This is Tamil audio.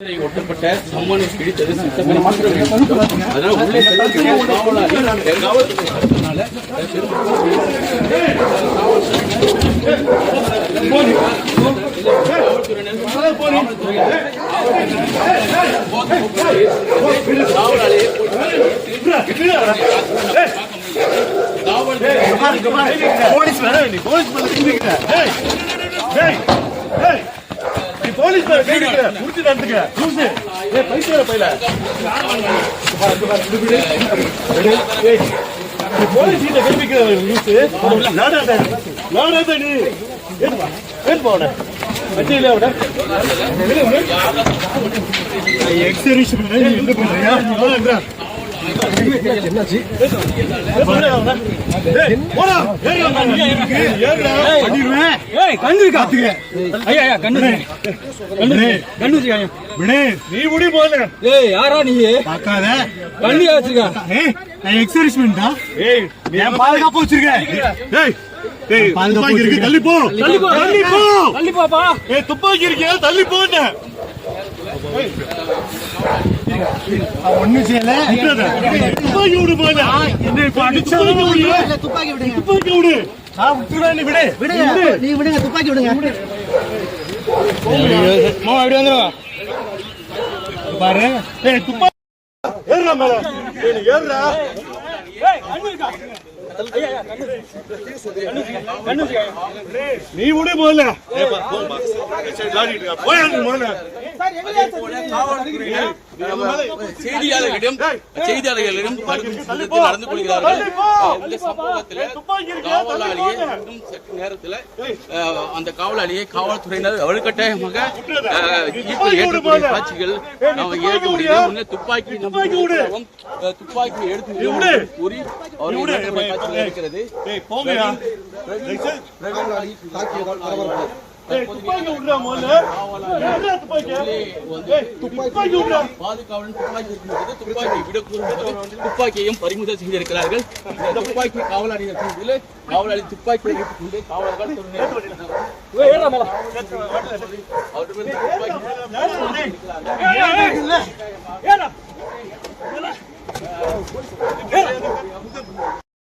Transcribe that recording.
ஒட்டப்பட்ட சம்மனை அதனால உள்ளே காவலாளியை போலீஸ் நீ போலீஸ் போலீஸ் மேல திரும்பிக்கிற முடிச்சு நடந்துக்க. லூசு ஏ பைசா பையில. ஏய் போலீஸ் கிட்ட திரும்பிக்கிற லூசு. நாடாத. நாடாத நீ. ஏன் ஏன் போன வச்சியில அவட எக்ஸரிஷன் என்ன பண்றியா பாதுகாப்பு வச்சிருக்க ஏய் துப்பாக்கி இருக்கு தள்ளி போ தள்ளி போ. தள்ளி போ தள்ளி பாப்பா ஏய் துப்பாக்கி இருக்கியா தள்ளி போன்னு ஒண்ணு செய்யல. துப்பாக்கி விடு போல என்ன? இப்ப அடிச்சாலும் விடு. துப்பாக்கி துப்பாக்கி விடு. நான் விட்டுறேன் நீ விடு. விடுங்க நீங்க விடுங்க துப்பாக்கி விடுங்க. மாமா வந்துருவா பாரு. ஏய் துப்பாக்கி ஏறுறா மேல. நீ ஏறுறா நீ விடு போல போய் முதல்ல. செய்தியாளர்களிடம் செய்தியாளர்களிடம் நடந்து கொள்கிறார்கள் இந்த சம்பவத்தில் காவலாளியை சற்று நேரத்தில் அந்த காவலாளியை காவல்துறையினர் வலுக்கட்டாயமாக ஏற்றக்கூடிய காட்சிகள் நாம ஏற்க முடியல முன்னே துப்பாக்கி துப்பாக்கி எடுத்து கூறி அவர்கள் இருக்கிறது காவலாளி துப்பாக்கி விடுறா முதல்ல ஏறுறா துப்பாக்கி துப்பாக்கி விடுறா பாதுகாவலன் துப்பாக்கி துப்பாக்கி விடக்கூடாது துப்பாக்கியையும் பறிமுதல் செய்திருக்கிறார்கள் துப்பாக்கி காவலாளி வைத்துக் கொண்டு காவலர்கள்